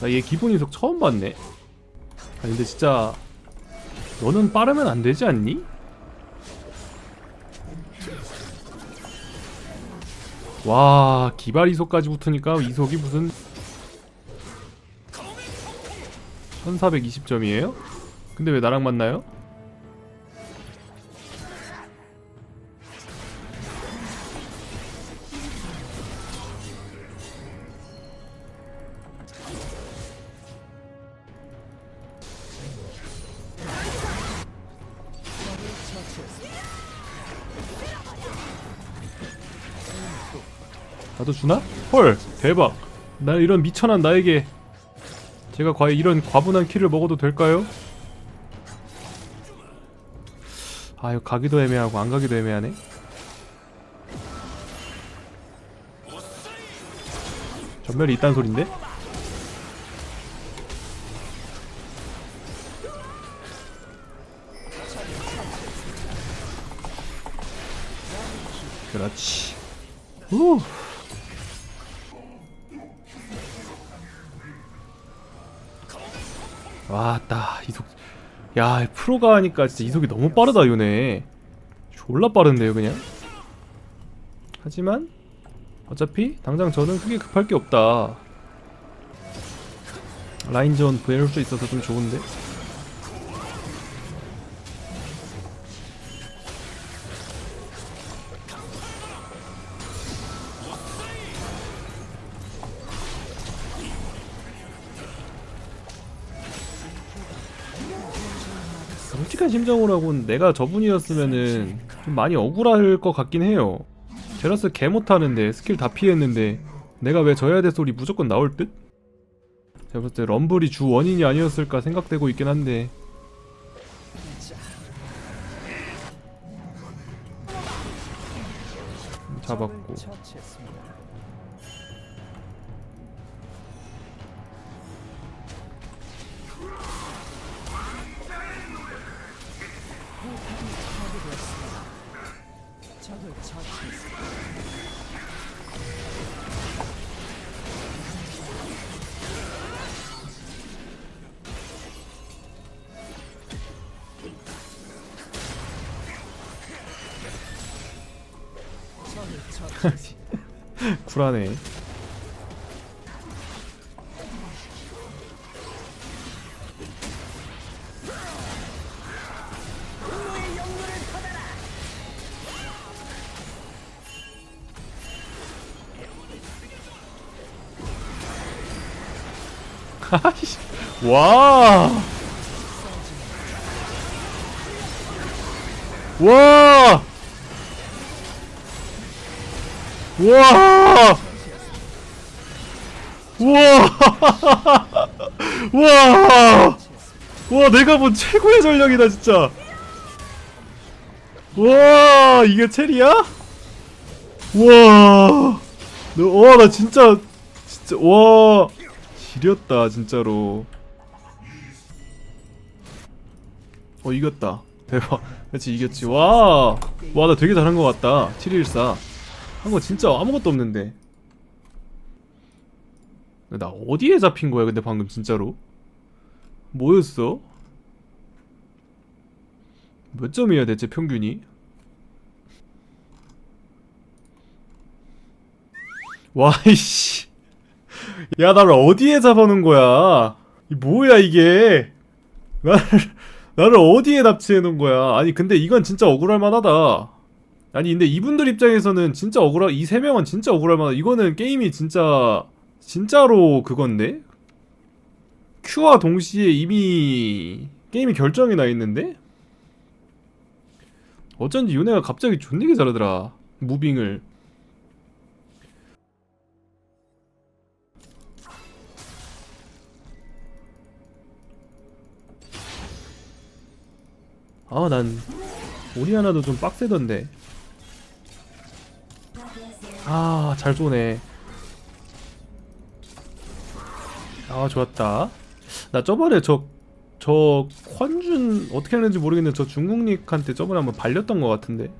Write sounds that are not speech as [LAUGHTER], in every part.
나 얘 기본 이속 처음 봤네. 아 근데 진짜 너는 빠르면 안 되지 않니? 와 기발 이속까지 붙으니까 이속이 무슨 1420점이에요? 근데 왜 나랑 만나요? 나도 주나? 헐 대박 나 이런 미천한 나에게 제가 과연 이런 과분한 키를 먹어도 될까요? 아 이거 가기도 애매하고 안 가기도 애매하네 전멸이 있단 소린데? 그렇지 후. 와따 이속 야 프로가 하니까 진짜 이속이 너무 빠르다 요네. 졸라 빠른데요 그냥? 하지만 어차피 당장 저는 크게 급할 게 없다. 라인전 구해올 수 있어서 좀 좋은데 심정으로 하고는 내가 저분이었으면은 좀 많이 억울할 것 같긴 해요. 제라스 개 못하는데 스킬 다 피했는데 내가 왜 져야 될 소리 무조건 나올 듯? 제가 봤을 때 럼블이 주 원인이 아니었을까 생각되고 있긴 한데 잡았고 [LAUGHS] 쿨하네. 아이씨, [LAUGHS] 와. 와! 우와! 우와! [LAUGHS] 우와! 와, 내가 본 최고의 전력이다, 진짜. 와, 이게 체리야? 우와! 너, 와, 나 진짜, 진짜, 와. 지렸다, 진짜로. 어, 이겼다. 대박. [LAUGHS] 그렇지, 이겼지. 와! 와, 나 되게 잘한 것 같다. 714. 한 거 진짜 아무것도 없는데. 나 어디에 잡힌 거야 근데 방금 진짜로? 뭐였어? 몇 점이야 대체 평균이? 와이씨. 야 나를 어디에 잡아놓은 거야? 이 뭐야 이게? 나를 나를 어디에 납치해 놓은 거야? 아니 근데 이건 진짜 억울할 만하다 아니 근데 이분들 입장에서는 진짜 억울하 이 세 명은 진짜 억울할 만한 이거는 게임이 진짜 진짜로 그건데? Q와 동시에 이미 게임이 결정이 나 있는데? 어쩐지 요네가 갑자기 존되게 잘하더라 무빙을. 아난 오리아나도 좀 빡세던데 아, 잘 쏘네. 아, 좋았다. 나 저번에 저, 저, 콴준, 어떻게 하는지 모르겠는데, 저 중국닉한테 저번에 한번 발렸던 것 같은데.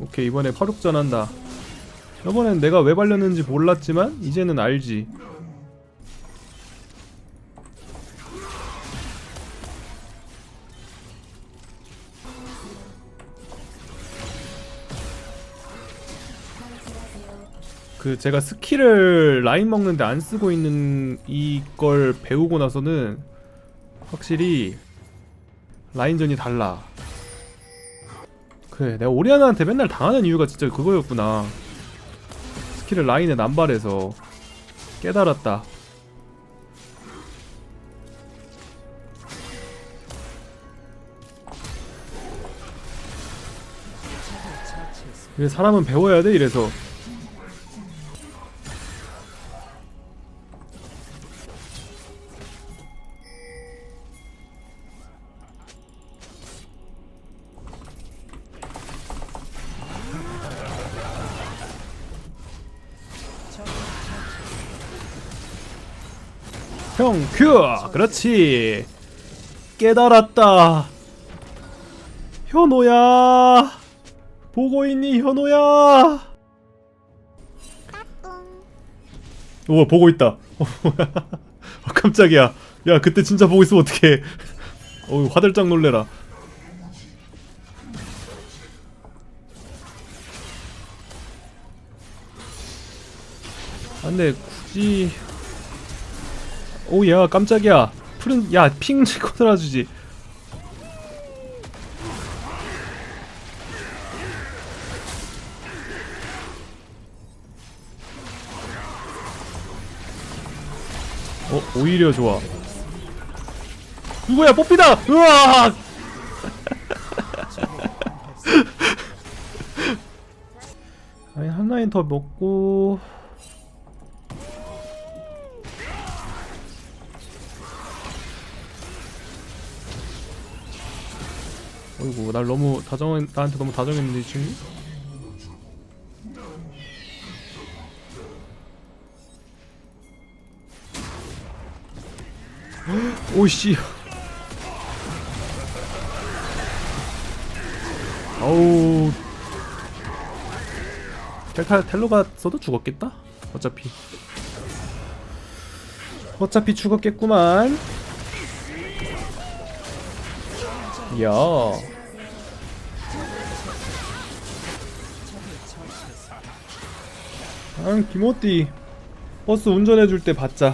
오케이, 이번에 파륙전 한다. 저번엔 내가 왜 발렸는지 몰랐지만, 이제는 알지. 그 제가 스킬을 라인 먹는데 안 쓰고 있는 이걸 배우고 나서는 확실히 라인전이 달라. 그래, 내가 오리아나한테 맨날 당하는 이유가 진짜 그거였구나. 스킬을 라인에 남발해서 깨달았다. 사람은 배워야 돼 이래서. 형, 큐! 그렇지! 깨달았다! 현호야! 보고 있니, 현호야! 오, 보고 있다. [LAUGHS] 어, 깜짝이야. 야, 그때 진짜 보고 있으면 어떡해. [LAUGHS] 어우, 화들짝 놀래라. 안 돼, 굳이. 오, 야, 깜짝이야. 푸른, 야, 핑 [LAUGHS] 찍고 들어주지. 어, 오히려 좋아. 누구야, 뽑히다! 으아! [LAUGHS] 아니, 한 라인 더 먹고. 어이구, 날 너무 다정, 나한테 너무 다정했는데, 이 친구? 오씨. 어우. 텔카 텔로가 써도 죽었겠다. 어차피. 어차피 죽었겠구만. 야. 아, 김호띠 버스 운전해줄 때 받자.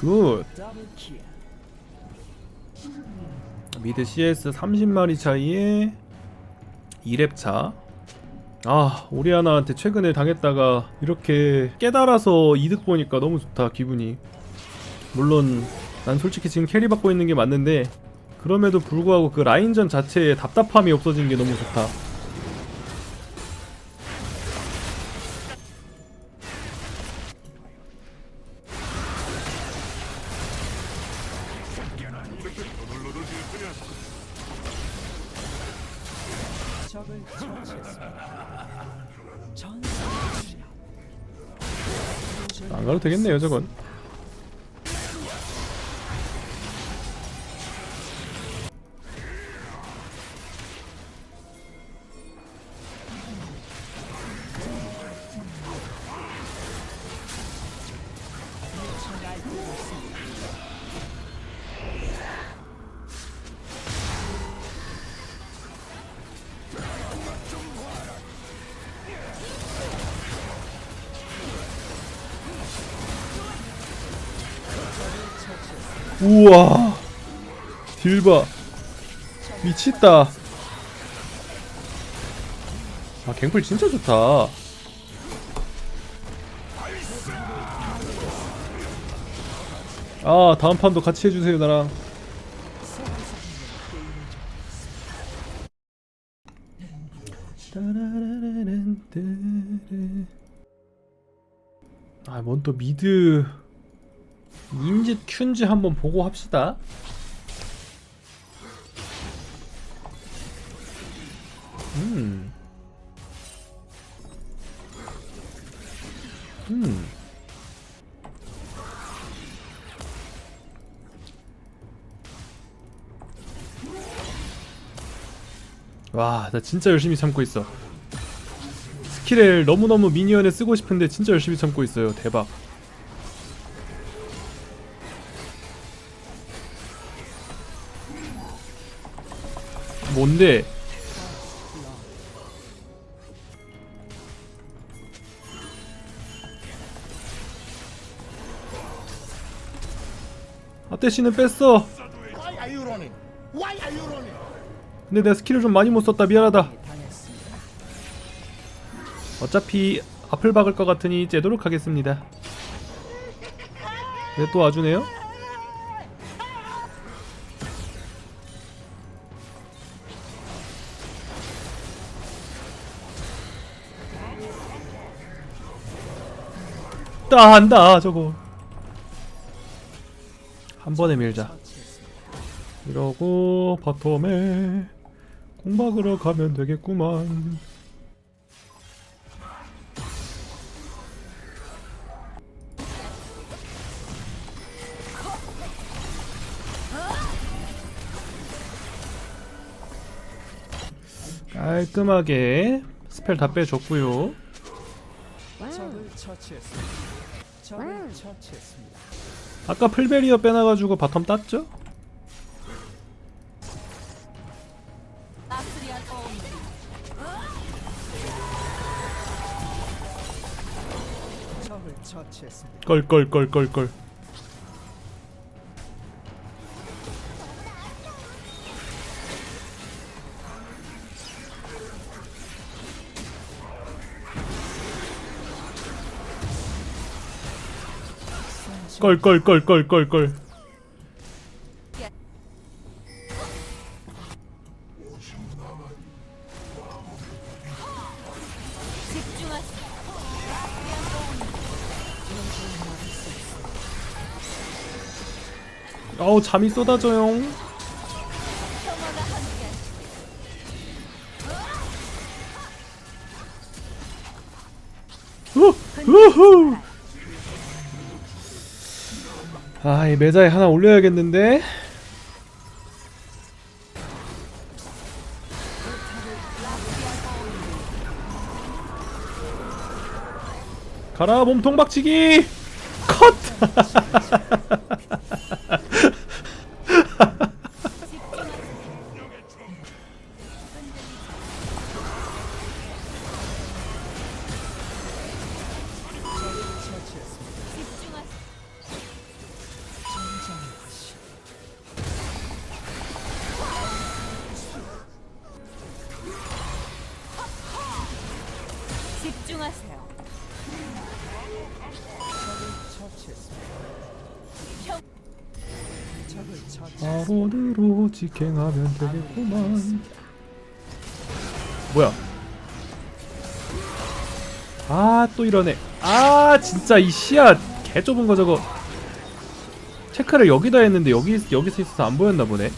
굿. 미드 CS 30마리 차이에 2렙 차. 아, 오리아나한테 최근에 당했다가 이렇게 깨달아서 이득 보니까 너무 좋다, 기분이. 물론 난 솔직히 지금 캐리 받고 있는 게 맞는데 그럼에도 불구하고 그 라인전 자체에 답답함이 없어진 게 너무 좋다. 되겠네요, 저건. 우와. 딜바. 미쳤다. 아 갱플 진짜 좋다. 아 다음 판도 같이 해주세요 나랑. 아뭔 또 미드 인지 큐인지 한번 보고 합시다. 음. 음. 와, 나 진짜 열심히 참고 있어. 스킬을 너무너무 미니언에 쓰고 싶은데 진짜 열심히 참고 있어요 대박 뭔데? 아떼씨는 뺐어? 근데 내가 스킬을 좀 많이 못 썼다. 미안하다. 어차피 앞을 박을 것 같으니 째도록 하겠습니다. 근데 또 와주네요 따 한다 저거. 한 번에 밀자. 이러고 바텀에 공박으로 가면 되겠구만. 깔끔하게 스펠 다 빼줬고요 아까 풀베리어 빼놔가지고 바텀 땄죠? 처치했 껄껄껄껄껄 껄껄껄껄껄껄 어우 잠이 쏟아져요 우! 우후! 아, 이 매자에 하나 올려야겠는데? 가라, 몸통 박치기! 컷! [LAUGHS] 바로대로 직행하면 되겠구만. 뭐야? 아, 또 이러네. 아, 진짜 이 시야 개 좁은 거 저거. 체크를 여기다 했는데 여기 여기서 있어서 안 보였나 보네.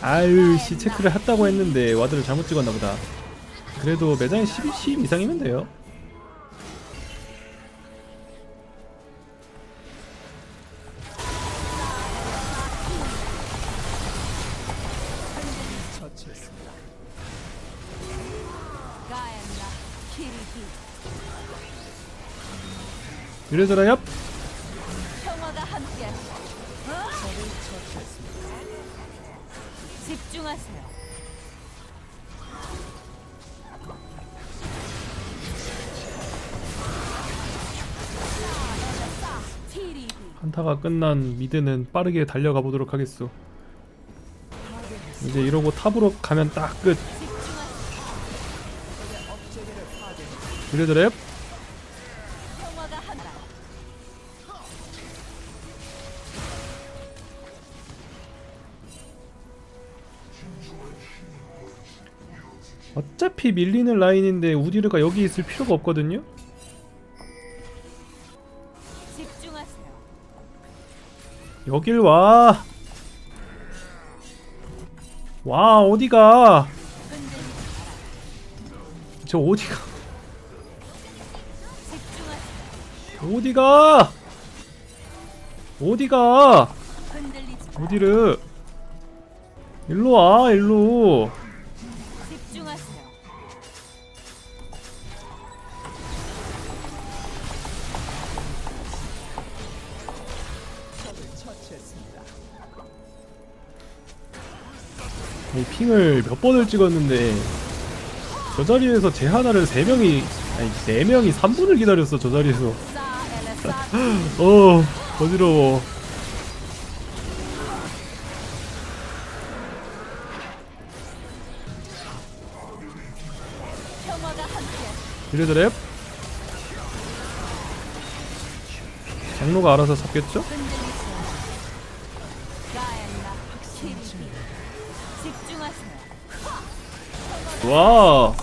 아유, 씨 체크를 했다고 했는데 와드를 잘못 찍었나 보다. 그래도 매장에 12, 10 이상이면 돼요. 이래저래 얍. 평화가 함께 적을 처치했습니다. 집중하세요. 한타가 끝난 미드는 빠르게 달려가 보도록 하겠소. 이제 이러고 탑으로 가면 딱 끝. 이래저래 평 어차피 밀리는 라인인데 우디르가 여기 있을 필요가 없거든요. 여길 와. 와 어디가? 저 어디가? 어디가? 어디가? 우디르. 일로 와 일로. 이 핑을 몇 번을 찍었는데 저 자리에서 제 하나를 세 명이 아니 네 명이 3분을 기다렸어 저 자리에서. [LAUGHS] 어 어지러워. 함께 이래저래 장로가 알아서 잡겠죠? 와